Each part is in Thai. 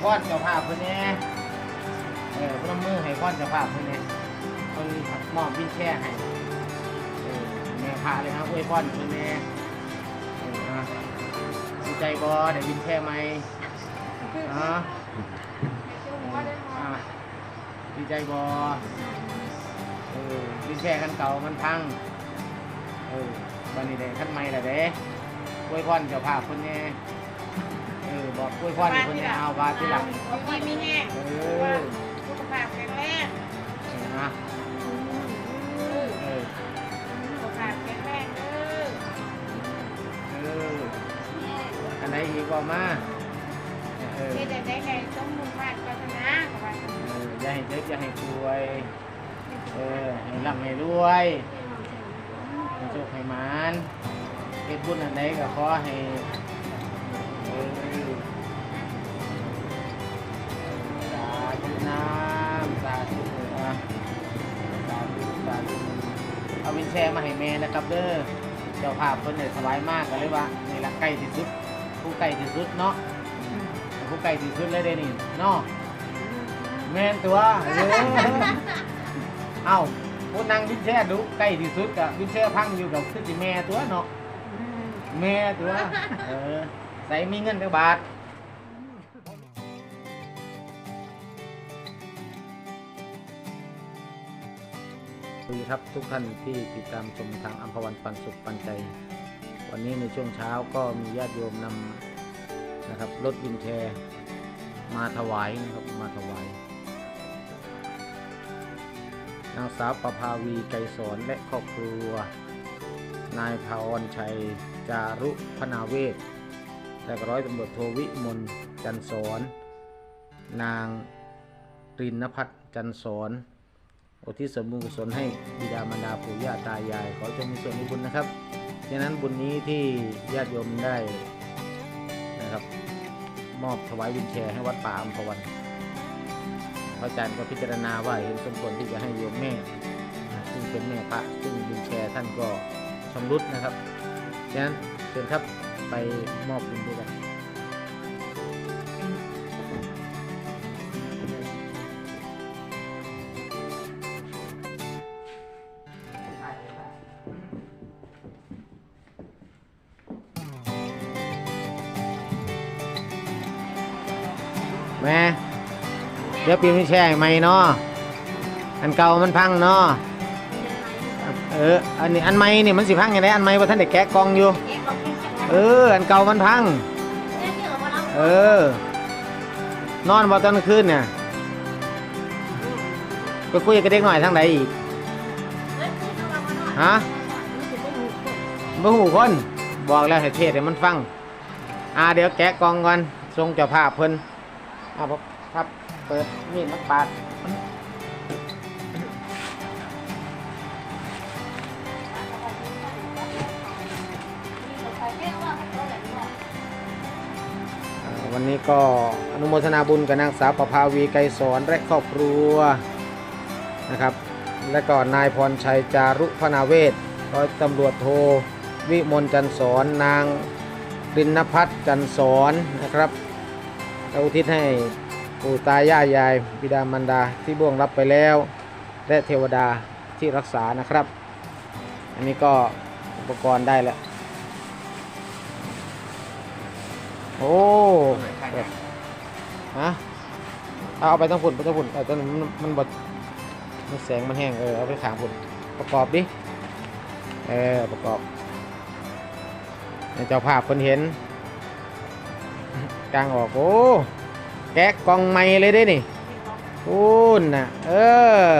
เนี่ยให้พอดเจ้าภาพเพื่อนนี่ยเออพนมมือให้พอดเจ้าภาพเพื่อนนี่ยคนมอบวินแช่ให้เออแม่พาเลยครับอวยพรเพื่อนเนี่ยเอออะดีใจบอได้วินแช่ไหมอ๋ออะดีใจบอเออวินแช่กันเก่ามันพังเออวันนี้เด้ขั้นไม่ละเด้กล้วยพรเจ้าภาพคนนี้ เออบอกกล้วยพรคนนี้เอาบาที่หลังมีมีแห้งเออสุขภาพแข็งแรงนะเออสุขภาพแข็งแรงเด้อเอออันไหนอีกว่ามาเออเฮ็ดได้ไงต้องมุ่งมั่นพัฒนากับว่าเออย่าให้เจ็บอย่าให้ป่วยเออให้ร่ำให้รวยให้โชคให้มานเฮ็ดบุญอันใดก็ขอให้ สาธุน้ำสาธุอะสาธุสาธุเอาวินแชร์มาให้แม่นะครับเด้อเจ้าภาพเพิ่นเนี่ยสบายมากกันเลยว่านี่ละใกล้ที่สุด ผู้ใกล้ที่สุดเนาะผู้ใกล้ที่สุดเลยเด้นี่เนาะแม่นตัวเออเอ้าผู้นั่งวินแชร์ดูใกล้ที่สุดกับวินแชร์พังอยู่กับคือสิแม่ตัวเนาะแม่ตัวเออ ใส่มีเงินจักบาทสวัสดีครับทุกท่านที่ติดตามชมทางอัมพวันปันสุขปันใจ วันนี้ในช่วงเช้าก็มีญาติโยมนำนะครับรถวินแชร์มาถวายนะครับมาถวายนางสาวประภาวีไกรสอนและครอบครัว นายพรชัย จารุพนาเวศ และร้อยตำรวจโทวิมลจันทร์สอนนางรินนพัฒน์จันทร์สอนอุทิศส่วนบุญกุศลให้บิดามารดาปู่ย่าตายาย ขอจงมีส่วนในบุญนะครับดังนั้นบุญนี้ที่ญาติโยมได้นะครับ มอบถวายวินแชร์ให้วัดป่าอัมพวันพระอาจารย์ก็พิจารณาว่าเห็นสมควรที่จะให้โยมแม่ซึ่งเป็นแม่พระซึ่งวินแชร์ท่านก็ชำรุดนะครับดังนั้นเชิญครับ ไปมอบบุญด้วยกันแม่เดี๋ยวปีนไม่แช่ไหมเนาะอันเก่ามันพังเนาะเอออันนี้อันใหม่นี่มันสิพังยังไงอันใหม่ว่าท่านเด็กแกะกองอยู่ เออ อันเก่ามันพัง เออ นอนบ่ตอนกลางคืนเนี่ยไปคุยกับเด็กหน่อยทางไหนอีก ฮะบ่หูคน บอกแล้วให้เทศให้มันฟัง อ่าเดี๋ยวแกะกล่องก่อนทรงเจ้าภาพเพิ่นอ่าครับ เปิดมีดมักปาด วันนี้ก็อนุโมทนาบุญกับนางสาวประภาวีไกรสอนและครอบครัวนะครับ และก็นายพรชัยจารุพนาเวศร้อยตำรวจโทวิมลจันสอนนางรินพัฒน์จันสอนนะครับเราอุทิศให้ปู่ตายายยายบิดามารดาที่บ่วงรับไปแล้ว และเทวดาที่รักษานะครับ อันนี้ก็อุปกรณ์ได้แล้ว โอ้ฮะเอาเอาไปทั้งฝุ่นไปทั้งฝุ่นแต่ตอนนั้มันมันบดมันแสงมันแห้งเออเอาไปขางฝุ่นประกอบดิเออประกอบเจ้าภาพคนเห็นกลางออกโอ้แกะกองใหม่เลยได้นี่พูนน่ะเออ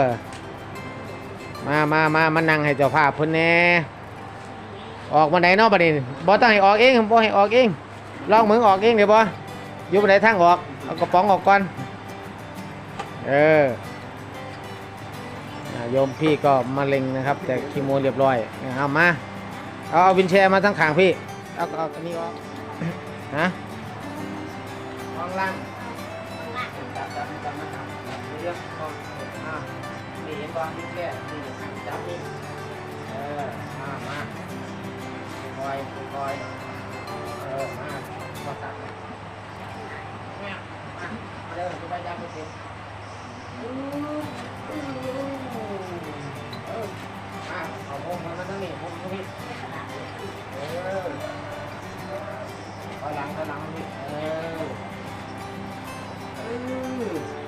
มามามามานั่งให้เจ้าภาพเพิ่นแน่ออกมาไหนเนาะบัดนี้บ่ต้องให้ออกเองบ่ให้ออกเอง ลองมึงออกเองเดี๋ยวบ่อยู่บันไดทางออก เอากระป๋องออกก่อน เอออ่าโยมพี่ก็มะเร็งนะครับ แต่คีโมเรียบร้อย เอามา เอาเอาวินแชร์มาทั้งขางพี่ เอาเอาอันนี้ออกฮะวางล่างจับจับจับมาจับเรื่องของอ่านี่เห็นบอลที่แค่นี่จับนี่ เออมามาคอยคอย เออมาพอตัดเนี่ยมามาเด้อจะไปจับไปเสร็จอู้อู้เออมาเอาพงมันมาตั้งนี่พงตรงนี้เออถอยหลังถอยหลังนี่เออเออ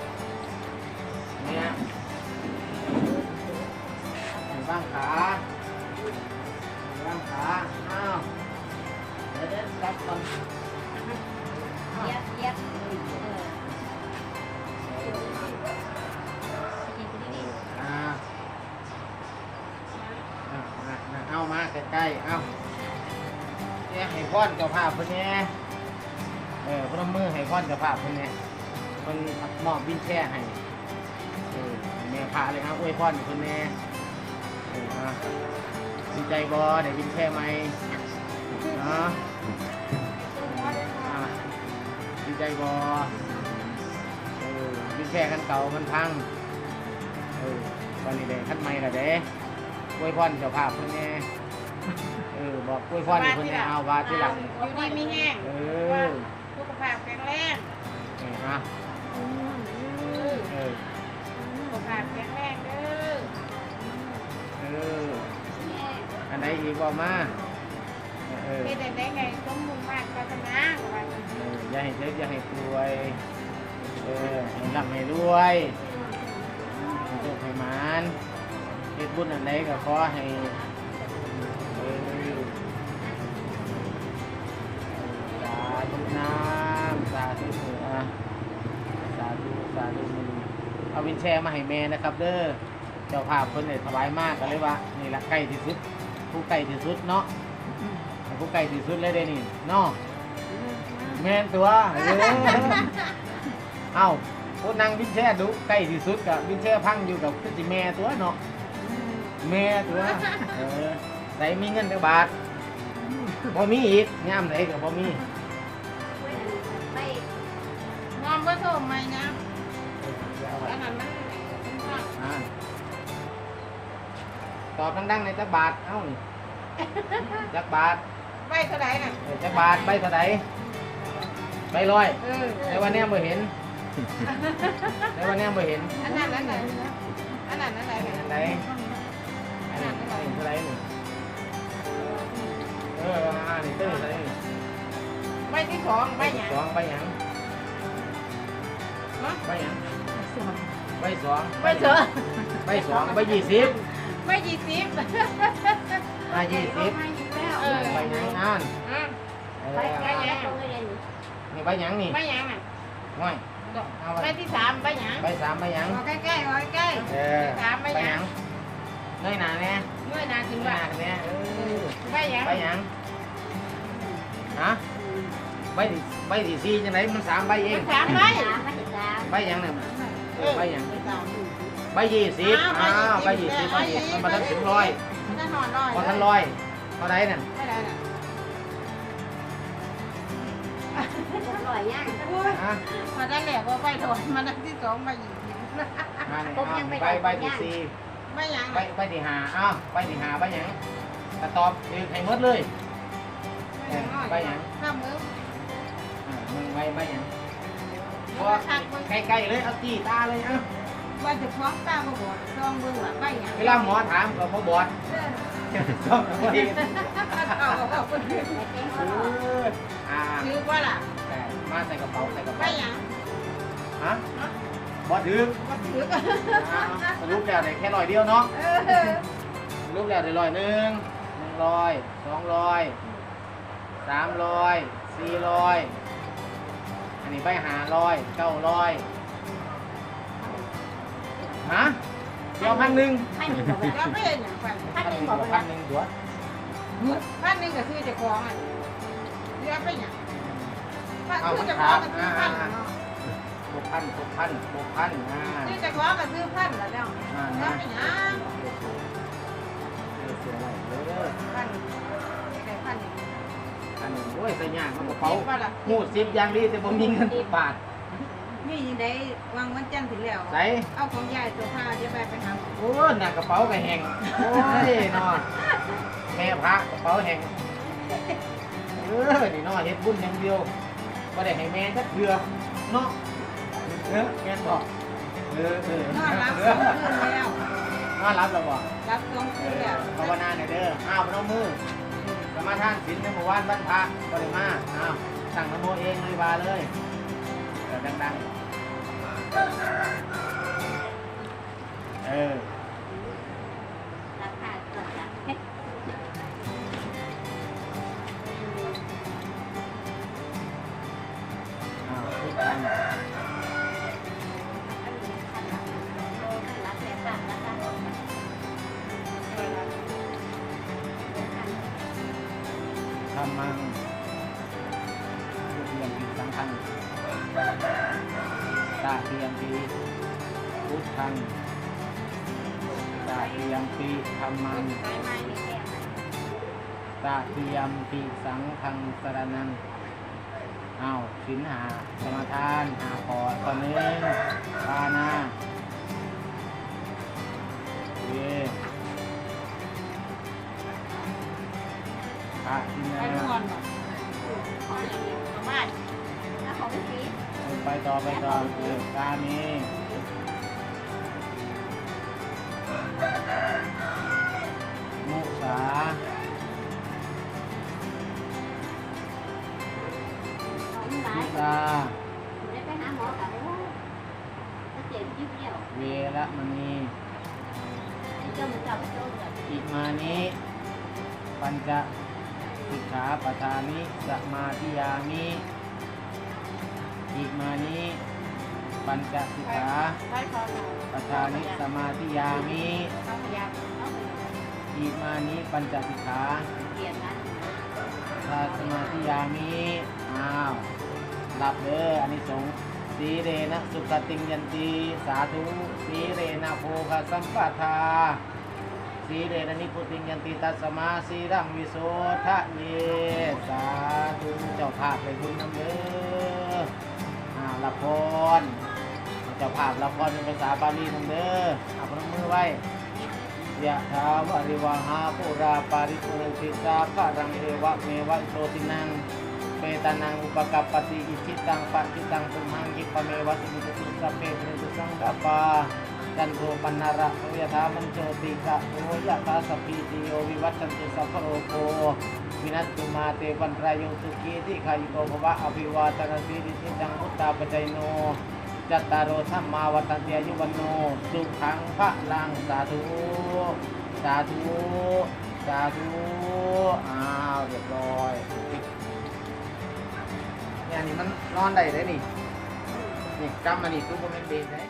พ่อนเจ้าภาพเพิ่นแหน่เออพนมมือให้พ่อนเจ้าภาพเพิ่นแหน่เพิ่นมอบวินแช่ให้เออแม่พาเลยครับอวยพรให้เพิ่นแหน่เอออะดีใจบ่ได้วินแช่ไหมเนาะอะดีใจบ่เออวินแช่คันเก่ามันพังเออวันนี้เด้ขั้นใหม่ละเด้อวยพรเจ้าภาพเพิ่นแหน่ ออบอกอวยพรให้เพิ่นแหน่เอาว่าที่หลังอยู่ดีมีแห้งเออสุขภาพแข็งแรงเอออะเออสุขภาพแข็งแรงเด้อเอออันไหนอีกบอกมาเออเป็นได้ไงสมมุติมากปรารถนาก็ว่าซั่นเอออย่าให้เจ็บอย่าให้ป่วยเออให้ร่ำให้รวยให้โชคให้หมานเฮ็ดบุญอันใดก็ขอให้ น้ำสาธุอะสาธุสาธุมือเอาวินแชร์มาให้แม่นะครับ เด้อเจ้าภาพเพิ่นได้ถวายมากก็เลยว่านี่ละใกล้ที่สุด ผู้ใกล้ที่สุดเนาะผู้ใกล้ที่สุดเลยเด้นี่เนาะแม่นตัวเออเอ้าผู้นั่งวินแช่ดูใกล้ที่สุดกับวินแช่พังอยู่กับคือสิแม่ตัวเนาะแม่ตัวเออใส่มีเงินจักบาทบ่มีอีกย่ามไหนก็บ่มี งอมบ่โทมไหมนะเออเอาไว้อันนั้นมันเป็นภาพอ่าตอบดังๆในอยจักบาทเอ้านี่จักบาทใบเท่าไหร่น่ะเออจักบาทใบเท่าไหร่ใบร้อยเออในวันเนี้ยบ่เห็นในวันเนี้ยบ่เห็นอันนั้นอันไหนอันนั้นอันไหนอันไหนอันไหนอันไหนเท่าไหร่นี่เอออ่านี่ตื้อเท่าไหร่นี่ใบที่สองใบหยังสองใบหยังเนาะ ใบหยังใบสองใบเถอะใบสองใบยี่สิบใบยี่สิบใบยี่สิบเออใบหยังอ่านอะเออไปไปแล้วตรงนี้นี่ใบหยังนี่ใบหยังน่ะง่อยเอาใบไว้ที่สามใบหยังใบสามใบหยังเอาใกล้ๆเอาใกล้เออๆสามใบหยังเงยหน้าแน่เมื่อนาเงถึงยหว่าน้าแน่เออใบหยังใบหยังฮะใบที่ใบที่สี่จังไหนมันสามใบเองสามใบสามมาถึงสาม ใบหยังเนี่ยเออใบหยังสามใบยี่สิบอ้าวใบยี่สิบใบยี่สิบมันมาทั้งถึงร้อยมันจะนอนร้อยพอทันร้อยเท่าไหรเนี่ยไม่ได้น่ะอร่อยย่างอุ้ยฮะมาได้แหลกว่าใบถอนมาได้ที่สองใบยี่สิบมาเนี่ยอ้าวใบใบที่สี่ใบหยังใบใบที่ห้าอ้าวใบที่ห้าใบหยังกระตอบคือให้หมดเลยใบหยังข้ามมืออ่ามึงใบใบหยัง ใกล้ๆเลยเอาตีตาเลยเอ้าว่าจะคล้องตาบ่บอดซองเบิ่งว่าใบหยังเวลาหมอถามก็บ่บอดต้องบ่ดีเอาเอาคนอื่นไปเต้นเอออ่าถือว่าล่ะแต่มาใส่กระเป๋าใส่กระใบเป๋าหยังฮะบ่ถือก็ถืออ่าสรุปแล้วได้แค่ร้อยเดียวเนาะเออรูปแล้วได้ร้อยหนึ่งหนึ่งร้อยสองร้อยสามร้อยสี่ร้อยอั นนี้ไปหาร้อยเก้าร้อยฮะเดี๋ยวพันหนึ่งพันหนึ่งกว่าแล้วไม่เห็นอย่างพันพันหนึ่งกว่าพันหนึ่งตัวพันหนึ่งก็คือจะคล้องอะเรียกไปหยังพันเอาคือจะคล้องก็คือพันเนาะหกพันหกพันหกพันอ่าคือจะคล้องก็คือพันแล้วแล้วอ่าแล้นะวไปหยังเออเสียอะไรเออพันได้พัน หนึ่งพันอ้ยใส่ยากมันกระเป๋าเป๋าล่ะหูดซิบอย่างดีแต่บ่มีเงินบาทมียังได้วางวันจันทร์ถึงแล้วใส่เอาของยายตัวผ้าจะไปไปหาโอ้ยหนักกระเป๋าก็แห้งโอ้ยนอนแม่พระกระเป๋าแห้งเออนี่เนอเฮ็ดบุญอย่างเดียวบ่ได้ให้แม่จักเทื่อเนาะเออแม่นบอกเออเออนอนรับสองคืนแล้วนอนรับแล้วบ่รับสองคืนแล้วภาวนาหน่อยเด้ออ้าวพนมมือส มาท่านศีลในหมู่บ้านบ้านพระบริมาอ้าวสั่งนโมเองเลยบาเลยเดี๋ยวดังๆ เออ ทำมังทุกเรียนปีสังขังตาเทียมปีพุทธังตาเทียมปีธรรมังตาเทียมปีสังฆังสรนังอ้าวสินหาสมาทานหาขอตอนนึงปานา ไปต่อไปต่อเออกามีมุสาของหลาพิยตาได้ไปหาหมอกับโอ้ถ้าเจ็บยิ้มเดียวเวระมณีเจ้ามันจับเจ้าเลยอิมานิปัญจสิกขาปทานิสมาธิยามิ อิมานิปัญจสิกขาไปพอหน่อยปทานิสมาธิยามิต้องพยายามเอาไปอิมานิปัญจสิกขาเกียรนั้นทาสมาธิยามิอ้าวหลับเด้ออันนี้สงส์สีเรนะสุขติงยันตีสาธุสีเรนะโภคสัมปทาสีเรนะนิพุติงยันติตัสสมาสีรังวิโสทะเยสาธุเจ้าภาพไปบุญน้ำเด้ออ่า ละพรจะผ่านละพรเป็นภาษาบาลีทั้งเด้อเอาพนมมือไว้ยะถาวริวหาปุราปาริปุเรนติสาปะรังเอวะเมวะอิโตตินังเปตานังอุปกัปปติอิชิตังปะจิตังตุมังกิปะเมวะสมิตุสัพเพเปตุสังกปปา จันโทปนนาระโยธามันโจติกะโอยะตาสพพิติโยวิวัตชันตุสัพพะโรโกวินัสตุมาเตวันรายโยสุขีติขายโกภวะอภิวาตนาสีริสิจังพุทธาปจายโนจัตตารโอธรรมาวัตันเตียยุวันโนสุขังพระลังสาธุสาธุสาธุอ้าวเรียบร้อยเนี่ยนี่มันนอนได้เลยนี่นี่กำมานี่คือโมเมนเบรกเลย